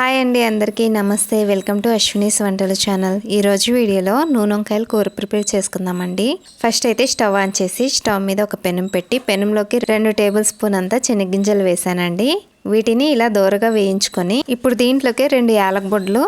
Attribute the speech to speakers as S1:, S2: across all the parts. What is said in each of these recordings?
S1: Hi అండి అందరికీ. నమస్తే. వెల్కమ్ టు అశ్వినీస్ వంటల ఛానల్. ఈరోజు వీడియోలో నూనె వంకాయలు కూర ప్రిపేర్ చేసుకుందామండి. ఫస్ట్ అయితే స్టవ్ ఆన్ చేసి స్టవ్ మీద ఒక పెనం పెట్టి పెనంలోకి రెండు టేబుల్ స్పూన్ అంతా శనగ్గింజలు వేసానండి. వీటిని ఇలా దోరగా వేయించుకొని ఇప్పుడు దీంట్లోకి రెండు యాలకబొడ్లు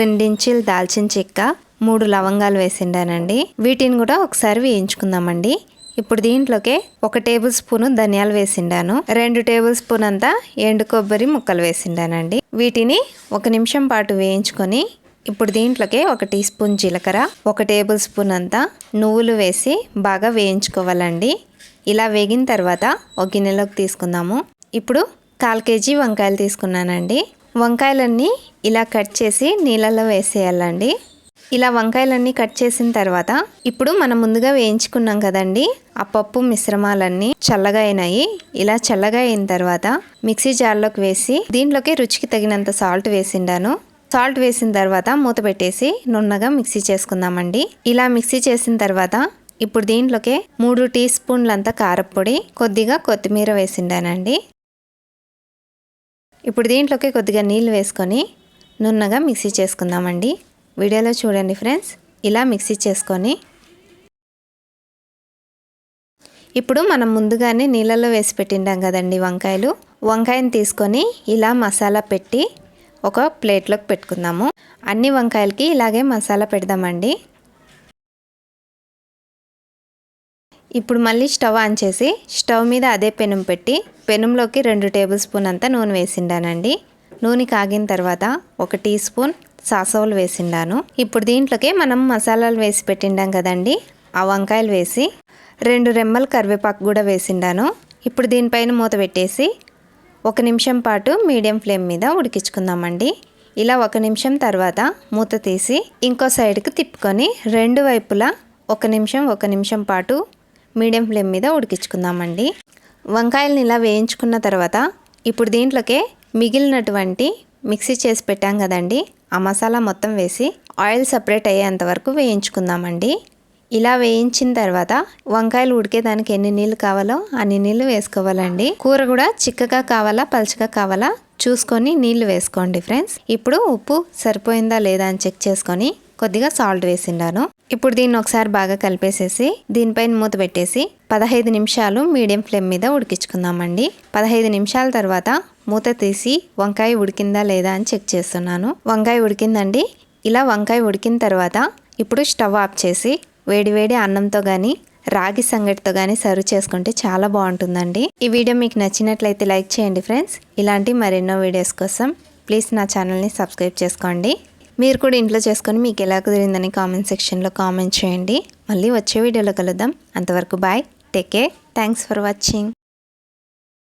S1: రెండించీలు దాల్చిన చెక్క మూడు లవంగాలు వేసిండానండి. వీటిని కూడా ఒకసారి వేయించుకుందామండి. ఇప్పుడు దీంట్లోకి ఒక టేబుల్ స్పూన్ ధనియాలు వేసిండాను. రెండు టేబుల్ స్పూన్ అంతా ఎండు కొబ్బరి ముక్కలు వేసిండానండి. వీటిని ఒక నిమిషం పాటు వేయించుకొని ఇప్పుడు దీంట్లోకి ఒక టీ స్పూన్ జీలకర్ర ఒక టేబుల్ స్పూన్ అంతా నువ్వులు వేసి బాగా వేయించుకోవాలండి. ఇలా వేగిన తర్వాత ఒక గిన్నెలోకి తీసుకుందాము. ఇప్పుడు కాల్ కేజీ వంకాయలు తీసుకున్నానండి. వంకాయలన్నీ ఇలా కట్ చేసి నీళ్ళల్లో వేసేయాలండి. ఇలా వంకాయలన్నీ కట్ చేసిన తర్వాత ఇప్పుడు మనం ముందుగా వేయించుకున్నాం కదండి ఆ పప్పు మిశ్రమాలన్నీ చల్లగా అయినాయి ఇలా చల్లగా అయిన తర్వాత మిక్సీ జార్లోకి వేసి దీంట్లోకి రుచికి తగినంత సాల్ట్ వేసిండాను. సాల్ట్ వేసిన తర్వాత మూత పెట్టేసి నున్నగా మిక్సీ చేసుకుందామండి. ఇలా మిక్సీ చేసిన తర్వాత ఇప్పుడు దీంట్లోకి మూడు టీ స్పూన్లంత కారపొడి కొద్దిగా కొత్తిమీర వేసిండానండి. ఇప్పుడు దీంట్లోకి కొద్దిగా నీళ్ళు వేసుకొని నున్నగా మిక్సీ చేసుకుందామండి. వీడియోలో చూడండి ఫ్రెండ్స్. ఇలా మిక్సీ చేసుకొని ఇప్పుడు మనం ముందుగానే నీళ్ళలో వేసి పెట్టిండాం కదండి వంకాయలు. వంకాయని తీసుకొని ఇలా మసాలా పెట్టి ఒక ప్లేట్లోకి పెట్టుకుందాము. అన్ని వంకాయలకి ఇలాగే మసాలా పెడదామండి. ఇప్పుడు మళ్ళీ స్టవ్ ఆన్ చేసి స్టవ్ మీద అదే పెనం పెట్టి పెనంలోకి రెండు టేబుల్ స్పూన్ అంతా నూనె వేసిండానండి. నూనె కాగిన తర్వాత ఒక టీ స్పూన్ సాసవులు వేసిండాను. ఇప్పుడు దీంట్లోకి మనం మసాలాలు వేసి పెట్టిండాం కదండి. ఆ వంకాయలు వేసి రెండు రెమ్మలు కరివేపాకు కూడా వేసిండాను. ఇప్పుడు దీనిపైన మూత పెట్టేసి ఒక నిమిషం పాటు మీడియం ఫ్లేమ్ మీద ఉడికించుకుందామండి. ఇలా ఒక నిమిషం తర్వాత మూత తీసి ఇంకో సైడ్కి తిప్పుకొని రెండు వైపులా ఒక నిమిషం ఒక నిమిషం పాటు మీడియం ఫ్లేమ్ మీద ఉడికించుకుందామండి. వంకాయలను ఇలా వేయించుకున్న తర్వాత ఇప్పుడు దీంట్లోకే మిగిలినటువంటి మిక్సీ చేసి పెట్టాం కదండి. ఆ మసాలా మొత్తం వేసి ఆయిల్ సపరేట్ అయ్యేంత వరకు వేయించుకుందామండి. ఇలా వేయించిన తర్వాత వంకాయలు ఉడికేదానికి ఎన్ని నీళ్ళు కావాలో అన్ని నీళ్ళు వేసుకోవాలండి. కూర కూడా చిక్కగా కావాలా పలుచగా కావాలా చూసుకొని నీళ్ళు వేసుకోండి ఫ్రెండ్స్. ఇప్పుడు ఉప్పు సరిపోయిందా లేదా అని చెక్ చేసుకొని కొద్దిగా సాల్ట్ వేసిండాను. ఇప్పుడు దీన్ని ఒకసారి బాగా కలిపేసేసి దీనిపైన మూత పెట్టేసి పదహైదు నిమిషాలు మీడియం ఫ్లేమ్ మీద ఉడికించుకుందామండి. పదహైదు నిమిషాల తర్వాత మూత తీసి వంకాయ ఉడికిందా లేదా అని చెక్ చేస్తున్నాను. వంకాయ ఉడికిందండి. ఇలా వంకాయ ఉడికిన తర్వాత ఇప్పుడు స్టవ్ ఆఫ్ చేసి వేడివేడి అన్నంతో కానీ రాగి సంగటితో కానీ సర్వ్ చేసుకుంటే చాలా బాగుంటుందండి. ఈ వీడియో మీకు నచ్చినట్లయితే లైక్ చేయండి ఫ్రెండ్స్. ఇలాంటి మరెన్నో వీడియోస్ కోసం ప్లీజ్ నా ఛానల్ని సబ్స్క్రైబ్ చేసుకోండి. మీరు కూడా ఇంట్లో చేసుకొని మీకు ఎలా కుదిరిందని కామెంట్ సెక్షన్లో కామెంట్ చేయండి. మళ్ళీ వచ్చే వీడియోలో కలుద్దాం. అంతవరకు bye. Take care. Thanks for watching.